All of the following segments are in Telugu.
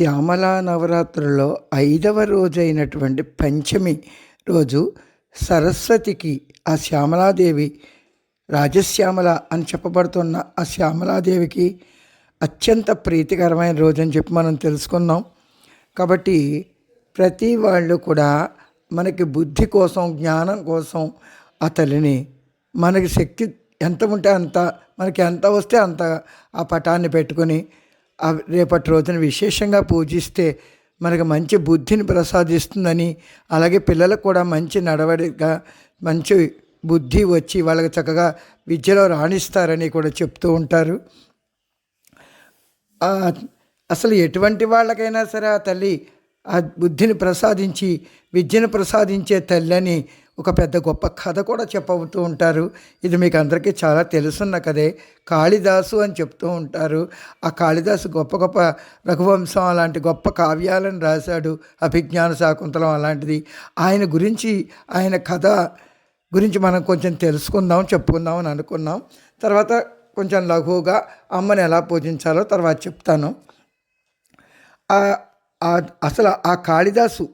శ్యామల నవరాత్రుల్లో ఐదవ రోజైనటువంటి పంచమి రోజు సరస్వతికి ఆ శ్యామలాదేవి రాజశ్యామల అని చెప్పబడుతున్న ఆ శ్యామలాదేవికి అత్యంత ప్రీతికరమైన రోజు అని చెప్పి మనం తెలుసుకున్నాం. కాబట్టి ప్రతి వాళ్ళు కూడా మనకి బుద్ధి కోసం జ్ఞానం కోసం ఆ తల్లిని మనకి శక్తి ఎంత ఉంటే అంత మనకి ఎంత వస్తే అంత ఆ పటాన్ని పెట్టుకొని రేపటి రోజున విశేషంగా పూజిస్తే మనకు మంచి బుద్ధిని ప్రసాదిస్తుందని అలాగే పిల్లలకు కూడా మంచి నడవడిగా మంచి బుద్ధి వచ్చి వాళ్ళకి చక్కగా విద్యలో రాణిస్తారని కూడా చెప్తూ ఉంటారు. అసలు ఎటువంటి వాళ్ళకైనా సరే ఆ తల్లి ఆ బుద్ధిని ప్రసాదించి విద్యను ప్రసాదించే తల్లి అని ఒక పెద్ద గొప్ప కథ కూడా చెప్పబోతూ ఉంటారు. ఇది మీకు అందరికీ చాలా తెలుసున్న కదే కాళిదాసు అని చెప్తూ ఉంటారు. ఆ కాళిదాసు గొప్ప గొప్ప రఘువంశం అలాంటి గొప్ప కావ్యాలను రాశాడు. అభిజ్ఞాన శాకుంతలం అలాంటిది. ఆయన గురించి ఆయన కథ గురించి మనం కొంచెం తెలుసుకుందాం చెప్పుకుందాం అని అనుకున్నాం. తర్వాత కొంచెం లఘువుగా అమ్మని ఎలా పూజించాలో తర్వాత చెప్తాను. అసలు ఆ కాళిదాసు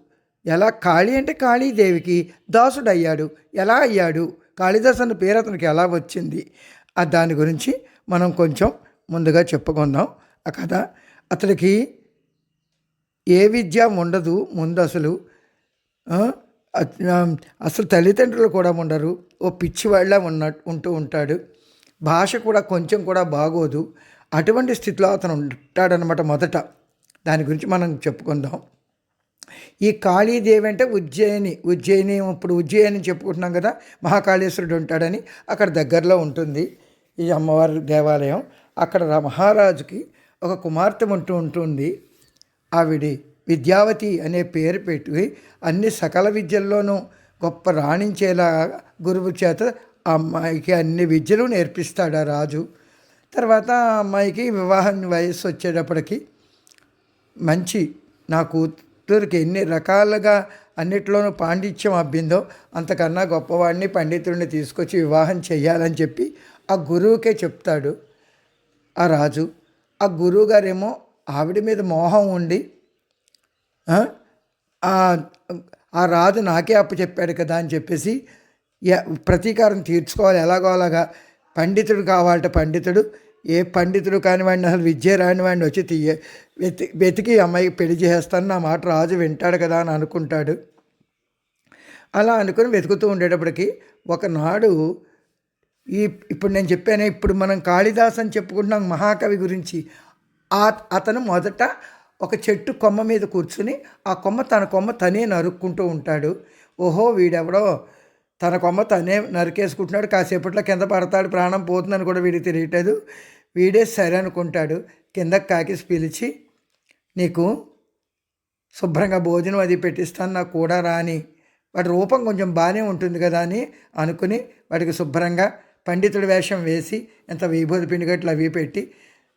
ఎలా కాళీ అంటే కాళీదేవికి దాసుడు అయ్యాడు ఎలా అయ్యాడు? కాళిదాస్ అన్న పేరు అతనికి ఎలా వచ్చింది? ఆ దాని గురించి మనం కొంచెం ముందుగా చెప్పుకుందాం. ఆ కథ అతడికి ఏ విద్య ఉండదు ముందు అసలు అసలు తల్లిదండ్రులు కూడా ఉండరు ఓ పిచ్చివాళ్ళ ఉన్న ఉంటూ ఉంటాడు. భాష కూడా కొంచెం కూడా బాగోదు. అటువంటి స్థితిలో అతను ఉంటాడనమాట మొదట. దాని గురించి మనం చెప్పుకుందాం. ఈ కాళీదేవి అంటే ఉజ్జయిని ఉజ్జయిని ఇప్పుడు ఉజ్జయిని చెప్పుకుంటున్నాం కదా మహాకాళేశ్వరుడు ఉంటాడని అక్కడ దగ్గరలో ఉంటుంది ఈ అమ్మవారి దేవాలయం. అక్కడ మహారాజుకి ఒక కుమార్తె ఉంటూ ఉంటుంది. ఆవిడి విద్యావతి అనే పేరు పెట్టి అన్ని సకల విద్యల్లోనూ గొప్ప రాణించేలా గురువు చేత ఆ అమ్మాయికి అన్ని విద్యలు నేర్పిస్తాడు ఆ రాజు. తర్వాత ఆ అమ్మాయికి వివాహం వయస్సు వచ్చేటప్పటికి మంచి నా కూతురికి ఎన్ని రకాలుగా అన్నిట్లోనూ పాండిత్యం అబ్బిందో అంతకన్నా గొప్పవాడిని పండితుడిని తీసుకొచ్చి వివాహం చేయాలని చెప్పి ఆ గురువుకే చెప్తాడు ఆ రాజు. ఆ గురువు గారేమో ఆవిడ మీద మోహం ఉండి ఆ, రాజు నాకే అప్పు చెప్పాడు కదా అని చెప్పేసి ప్రతీకారం తీర్చుకోవాలి. ఎలాగో అలాగా పండితుడు కావాలట పండితుడు. ఏ పండితుడు కానివాడిని అసలు విద్య రానివాడిని వచ్చి తీయ వెతి వెతికి అమ్మాయికి పెళ్ళి చేస్తాను నా మాట రాజు వింటాడు కదా అని అనుకుంటాడు. అలా అనుకుని వెతుకుతూ ఉండేటప్పటికి ఒకనాడు ఈ ఇప్పుడు నేను చెప్పాను ఇప్పుడు మనం కాళిదాస్ అని చెప్పుకుంటున్నాం మహాకవి గురించి. ఆ అతను మొదట ఒక చెట్టు కొమ్మ మీద కూర్చుని ఆ కొమ్మ తన కొమ్మ తనే నరుక్కుంటూ ఉంటాడు. ఓహో వీడెవడో? తన కొమ్మ తనే నరికేసుకుంటున్నాడు కాసేపట్లో కింద పడతాడు ప్రాణం పోతుందని కూడా వీడికి తెలియట్లేదు. వీడే సరే అనుకుంటాడు. కింద కాకేసి పిలిచి నీకు శుభ్రంగా భోజనం అది పెట్టిస్తాను నాకు కూడా రాని. వాడి రూపం కొంచెం బాగానే ఉంటుంది కదా అని అనుకుని వాడికి శుభ్రంగా పండితుడి వేషం వేసి ఎంత విభూతి పిండిగట్లు అవి పెట్టి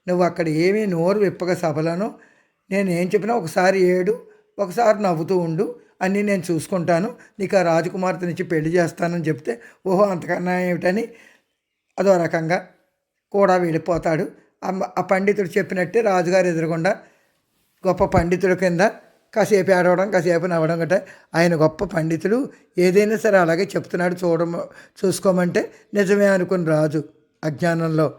నువ్వు అక్కడ ఏమీ నోరు విప్పక సభలను. నేను ఏం చెప్పినా ఒకసారి ఏడు ఒకసారి నవ్వుతూ ఉండు. అన్నీ నేను చూసుకుంటాను. నీకు ఆ రాజకుమార్తె నుంచి పెళ్ళి చేస్తానని చెప్తే ఓహో అంతకన్నా ఏమిటని? అదో రకంగా కూడా వెళ్ళిపోతాడు. ఆ పండితుడు చెప్పినట్టే రాజుగారు ఎదురుగుండా గొప్ప పండితుల కింద కాసేపు ఏడవడం కాసేపు నవ్వడం గట్ట. ఆయన గొప్ప పండితుడు. ఏదైనా సరే అలాగే చెప్తున్నాడు. చూడము చూసుకోమంటే నిజమే అనుకుని రాజు అజ్ఞానంలో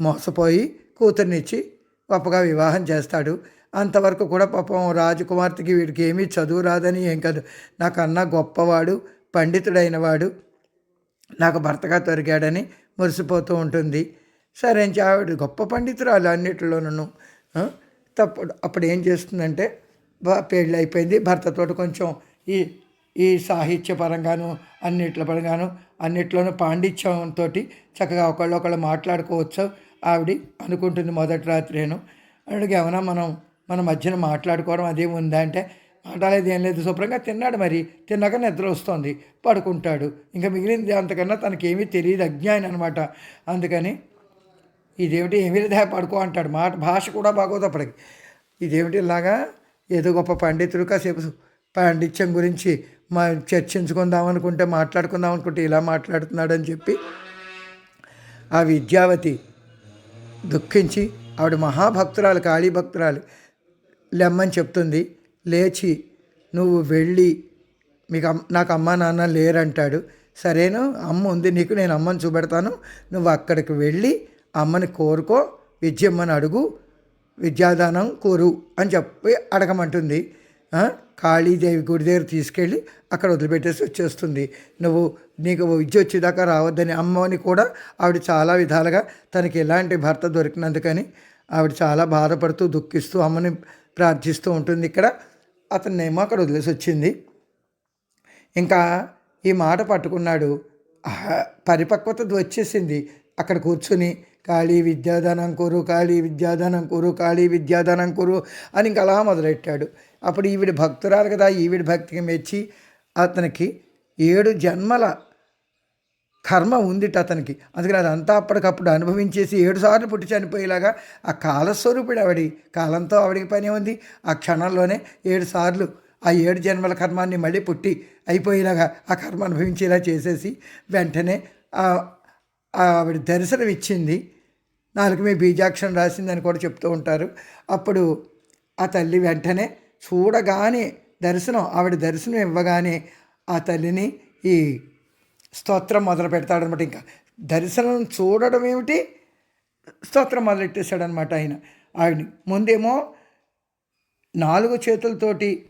మోసపోయి కూతుర్నిచ్చి గొప్పగా వివాహం చేస్తాడు. అంతవరకు కూడా పాపం రాజకుమార్తెకి వీడికి ఏమీ చదువు రాదని ఏం కాదు. నాకన్నా గొప్పవాడు పండితుడైన వాడు నాకు భర్తగా దొరికాడని మురిసిపోతూ ఉంటుంది. సరే అని ఆవిడ గొప్ప పండితురాలు అన్నిటిలోనూ తప్పుడు అప్పుడు ఏం చేస్తుందంటే పెళ్ళి అయిపోయింది భర్తతో కొంచెం ఈ ఈ సాహిత్య పరంగాను అన్నిట్ల పరంగాను అన్నిట్లోనూ పాండిత్యంతో చక్కగా ఒకళ్ళు ఒకళ్ళు మాట్లాడుకోవచ్చు ఆవిడ అనుకుంటుంది మొదటి రాత్రేను. అడిగి ఏమైనా మనం మన మధ్యన మాట్లాడుకోవడం అదేం ఉందా అంటే మాట్లాడేది ఏం లేదు శుభ్రంగా తిన్నాడు మరి తిన్నాక నిద్ర వస్తుంది పడుకుంటాడు ఇంకా మిగిలింది అంతకన్నా తనకేమీ తెలియదు అజ్ఞానం అనమాట అందుకని ఇదేమిటి ఏమీ లేదా పడుకో అంటాడు. మాట భాష కూడా బాగోదు అప్పటికి. ఇదేమిటి ఇలాగా? ఏదో గొప్ప పండితుడు కాసేపు పాండిత్యం గురించి మా చర్చించుకుందాం అనుకుంటే మాట్లాడుకుందాం అనుకుంటే ఇలా మాట్లాడుతున్నాడు అని చెప్పి ఆ విద్యావతి దుఃఖించి ఆవిడ మహాభక్తురాలు కాళీ భక్తురాలు లెమ్మని చెప్తుంది లేచి నువ్వు వెళ్ళి మీకు నాకు అమ్మ నాన్న లేరంటాడు. సరేను అమ్మ ఉంది నీకు నేను అమ్మని చూపెడతాను. నువ్వు అక్కడికి వెళ్ళి అమ్మని కోరుకో విద్యమ్మని అడుగు విద్యాదానం కోరు అని చెప్పి అడగమంటుంది. కాళీదేవి గుడి దగ్గర తీసుకెళ్ళి అక్కడ వదిలిపెట్టేసి వచ్చేస్తుంది. నువ్వు నీకు విద్య వచ్చేదాకా రావద్దని అమ్మని కూడా ఆవిడ చాలా విధాలుగా తనకి ఎలాంటి భర్త దొరికినందుకని ఆవిడ చాలా బాధపడుతూ దుఃఖిస్తూ అమ్మని ప్రార్థిస్తూ ఉంటుంది ఇక్కడ. అతన్నేమో అక్కడ వదిలేసి వచ్చింది. ఇంకా ఈ మాట పట్టుకున్నాడు. పరిపక్వత వచ్చేసింది. అక్కడ కూర్చుని ఖాళీ విద్యాదానం కోరు ఖాళీ విద్యాదానం కోరు ఖాళీ విద్యాదానం కోరు అని ఇంకా అలా మొదలెట్టాడు. అప్పుడు ఈవిడ భక్తురాలు కదా ఈవిడ భక్తికి మెచ్చి అతనికి ఏడు జన్మల కర్మ ఉందిట అతనికి. అందుకని అదంతా అప్పటికప్పుడు అనుభవించేసి ఏడు సార్లు పుట్టి చనిపోయేలాగా ఆ కాలస్వరూపుడు ఆవిడి కాలంతో ఆవిడికి పని ఉంది. ఆ క్షణంలోనే ఏడు సార్లు ఆ ఏడు జన్మల కర్మాన్ని మళ్ళీ పుట్టి అయిపోయేలాగా ఆ కర్మ అనుభవించేలా చేసేసి వెంటనే ఆ ఆవిడ దర్శనం ఇచ్చింది. నాలుగు మీ బీజాక్షరం రాసిందని కూడా చెప్తూ ఉంటారు. అప్పుడు ఆ తల్లి వెంటనే చూడగానే దర్శనం ఆవిడ దర్శనం ఇవ్వగానే ఆ తల్లిని ఈ స్తోత్రం మొదలు పెడతాడనమాట. ఇంకా దర్శనం చూడడం ఏమిటి? స్తోత్రం మొదలెట్టేశాడనమాట ఆయన. ఆవిడ ముందేమో నాలుగు చేతులతోటి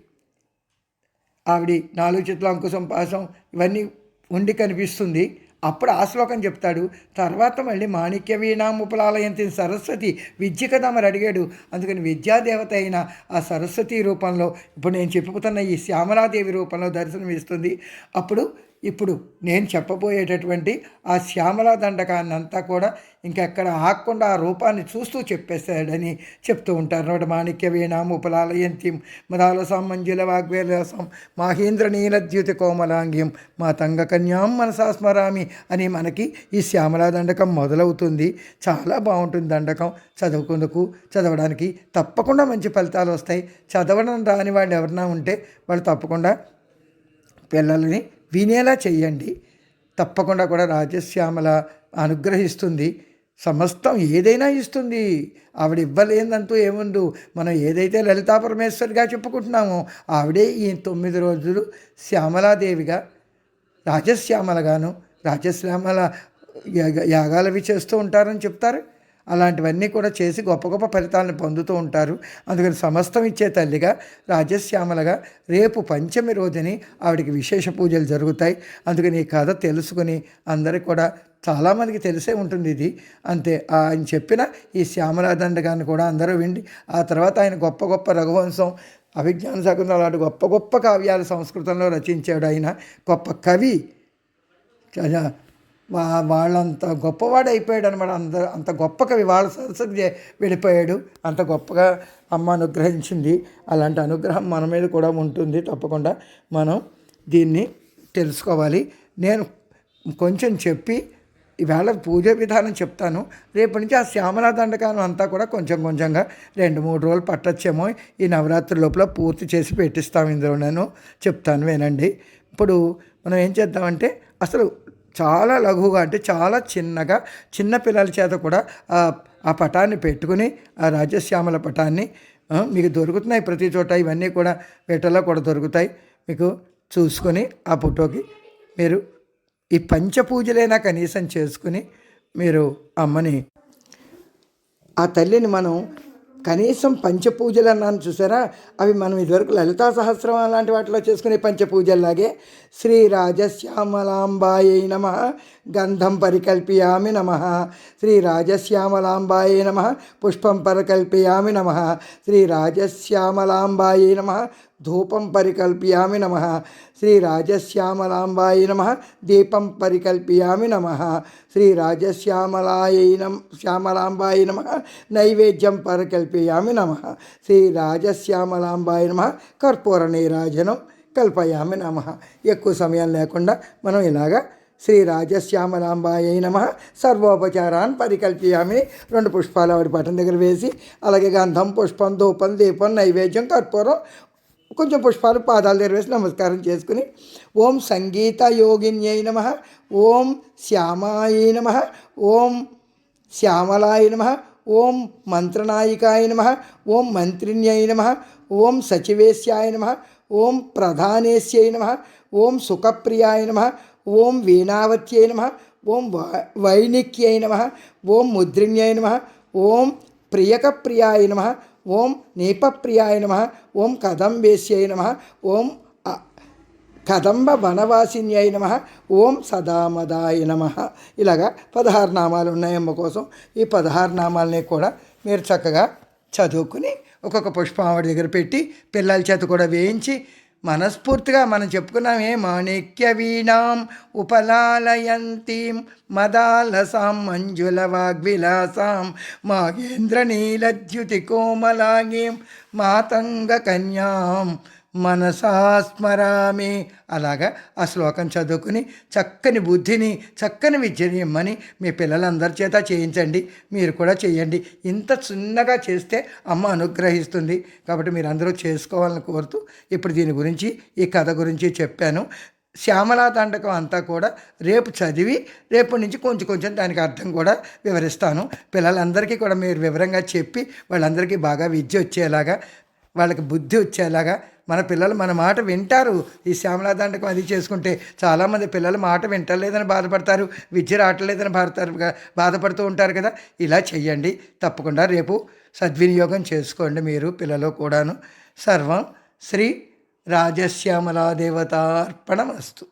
ఆవిడ నాలుగు చేతుల అంకుశం పాసం ఇవన్నీ ఉండి కనిపిస్తుంది. అప్పుడు ఆ శ్లోకం చెప్తాడు. తర్వాత మళ్ళీ మాణిక్య వీణాముపలాలయంతి సరస్వతి విద్య కదా మరి అడిగాడు. అందుకని విద్యాదేవత అయిన ఆ సరస్వతి రూపంలో ఇప్పుడు నేను చెప్పుకుతున్న ఈ శ్యామలాదేవి రూపంలో దర్శనం ఇస్తుంది అప్పుడు ఇప్పుడు నేను చెప్పబోయేటటువంటి ఆ శ్యామలా దండకాన్ని అంతా కూడా ఇంకెక్కడ ఆకుండా ఆ రూపాన్ని చూస్తూ చెప్పేస్తాడని చెప్తూ ఉంటారు. నోట మాణిక్య వీణాం ఉపలాలయంతి మదాల సామంజుల వాగ్వేలాసం మాహేంద్ర నీలద్యుతి కోమలాంగ్యం మా తంగకన్యాం మనసా స్మరామి అని మనకి ఈ శ్యామలా దండకం మొదలవుతుంది. చాలా బాగుంటుంది దండకం. చదువుకుందుకు చదవడానికి తప్పకుండా మంచి ఫలితాలు వస్తాయి. చదవడం రాని వాళ్ళు ఎవరైనా ఉంటే వాళ్ళు తప్పకుండా పిల్లల్ని వినేలా చెయ్యండి. తప్పకుండా కూడా రాజశ్యామల అనుగ్రహిస్తుంది. సమస్తం ఏదైనా ఇస్తుంది. ఆవిడ ఇవ్వలేదంటూ ఏముందు? మనం ఏదైతే లలితా పరమేశ్వరిగా చెప్పుకుంటున్నామో ఆవిడే ఈ తొమ్మిది రోజులు శ్యామలాదేవిగా రాజశ్యామలగాను రాజశ్యామల యాగ- యాగాలవి చేస్తూ ఉంటారని చెప్తారు. అలాంటివన్నీ కూడా చేసి గొప్ప గొప్ప ఫలితాలను పొందుతూ ఉంటారు. అందుకని సమస్తం ఇచ్చే తల్లిగా రాజశ్యామలగా రేపు పంచమి రోజుని ఆవిడకి విశేష పూజలు జరుగుతాయి. అందుకని ఈ కథ తెలుసుకుని అందరికి కూడా చాలామందికి తెలిసే ఉంటుంది ఇది. అంతే ఆయన చెప్పిన ఈ శ్యామలా దండగాన్ని కూడా అందరూ విండి ఆ తర్వాత ఆయన గొప్ప గొప్ప రఘువంశం అభిజ్ఞాన శకుంతలం లాంటి గొప్ప గొప్ప కావ్యాలు సంస్కృతంలో రచించాడు ఆయన గొప్ప కవి. వాళ్ళంత గొప్పవాడు అయిపోయాడు అనమాట అంత అంత గొప్ప కవి వాళ్ళ సరస్సుకు విడిపోయాడు వెళ్ళిపోయాడు. అంత గొప్పగా అమ్మ అనుగ్రహించింది. అలాంటి అనుగ్రహం మన మీద కూడా ఉంటుంది తప్పకుండా. మనం దీన్ని తెలుసుకోవాలి. నేను కొంచెం చెప్పి ఈవేళ పూజ విధానం చెప్తాను. రేపటి నుంచి ఆ శ్యామలా దండకాలం అంతా కూడా కొంచెం కొంచెంగా రెండు మూడు రోజులు పట్టచ్చేమో. ఈ నవరాత్రి లోపల పూర్తి చేసి పెట్టిస్తాం ఇందులో నేను చెప్తాను వినండి. ఇప్పుడు మనం ఏం చేద్దామంటే అసలు చాలా లఘువుగా అంటే చాలా చిన్నగా చిన్న పిల్లల చేత కూడా ఆ పటాన్ని పెట్టుకుని ఆ రాజశ్యామల పటాన్ని మీకు దొరుకుతున్నాయి ప్రతి చోట. ఇవన్నీ కూడా వేటలో కూడా దొరుకుతాయి. మీకు చూసుకొని ఆ ఫోటోకి మీరు ఈ పంచపూజలైనా కనీసం చేసుకుని మీరు అమ్మని ఆ తల్లిని మనం కనీసం పంచపూజలు అన్నాను చూసారా? అవి మనం ఇదివరకు లలితా సహస్రం అలాంటి వాటిలో చేసుకునే పంచపూజల్లాగే శ్రీ రాజశ్యామలాంబాయై నమ గంధం పరికల్పయామి నమ శ్రీ రాజశ్యామలాంబాయే నమ పుష్పం పరికల్పయామి నమ శ్రీ రాజశ్యామలాంబాయై నమ ధూపం పరికల్పయామి నమ. శ్రీ రాజశ్యామలాంబాయ నమ. దీపం పరికల్పయామి నమ. శ్రీ రాజశ్యామలాయ నమ శ్యామలాంబాయ నమ. నైవేద్యం పరికల్పయామి నమ. శ్రీ రాజశ్యామలాంబాయ నమ. కర్పూర నీరాజనం కల్పయామి నమ. ఎక్కువ సమయం లేకుండా మనం ఇలాగా శ్రీ రాజశ్యామలాంబాయ నమ. సర్వోపచారాన్ పరికల్పయామి. రెండు పుష్పాలు ఆవిడ పట్టం దగ్గర వేసి అలాగే గంధం పుష్పం ధూపం దీపం నైవేద్యం కర్పూరం కొంచెం పుష్పాలు పాదాల దగ్గర వేసి నమస్కారం చేసుకుని ఓం సంగీత యోగిన్యై నమ ఓం శ్యామాయ నమ ఓం శ్యామలాయ నమ ఓం మంత్రనాయికాయ నమ ఓం మంత్రిణ్యై నమ ఓం సచివేశ్యాయ నమ ఓం ప్రధానేశ్యై నమ ఓం సుఖప్రియాయ నమ ఓం వీణావత్యై నమ ఓం వా వైణిక్యై నమ ఓం ముద్రిణ్యై నమ ఓం ప్రియకప్రియాయ నమ ఓం నీపప్రియాయ నమ ఓం కదంబేశ్యై నమ ఓం కదంబ వనవాసిన్యై నమ ఓం సదామదాయ నమ. ఇలాగా పదహారు నామాలు ఉన్నాయమ్మ కోసం. ఈ పదహారు నామాలని కూడా మీరు చక్కగా చదువుకుని ఒక్కొక్క పుష్పం ఆవిడ దగ్గర పెట్టి పిల్లల చేత కూడా వేయించి మనస్ఫూర్తిగా మనం చెప్పుకున్నామే మాణిక్య వీణాం ఉపలాలయంతీం మదాలసాం మంజుల వాగ్విలాసాం మాగేంద్ర నీలద్యుతి కోమలాగీం మాతంగ కన్యాం. మనసాస్మరామి అలాగా? ఆ శ్లోకం చదువుకుని చక్కని బుద్ధిని చక్కని విద్యని ఇమ్మని మీ పిల్లలందరి చేత చేయించండి. మీరు కూడా చేయండి. ఇంత చిన్నగా చేస్తే అమ్మ అనుగ్రహిస్తుంది. కాబట్టి మీరు అందరూ చేసుకోవాలని కోరుతూ ఇప్పుడు దీని గురించి ఈ కథ గురించి చెప్పాను. శ్యామలా దండకం అంతా కూడా రేపు చదివి రేపు నుంచి కొంచెం కొంచెం దానికి అర్థం కూడా వివరిస్తాను. పిల్లలందరికీ కూడా మీరు వివరంగా చెప్పి వాళ్ళందరికీ బాగా విద్య వచ్చేలాగా వాళ్ళకి బుద్ధి వచ్చేలాగా మన పిల్లలు మన మాట వింటారు. ఈ శ్యామలా దండకం అది చేసుకుంటే చాలామంది పిల్లలు మాట వింటలేదని బాధపడతారు. విద్య రావట్లేదని బాధపడతారు బాధపడుతూ ఉంటారు కదా. ఇలా చెయ్యండి. తప్పకుండా రేపు సద్వినియోగం చేసుకోండి మీరు పిల్లలు కూడాను. సర్వం శ్రీ రాజశ్యామలా దేవతార్పణమస్తు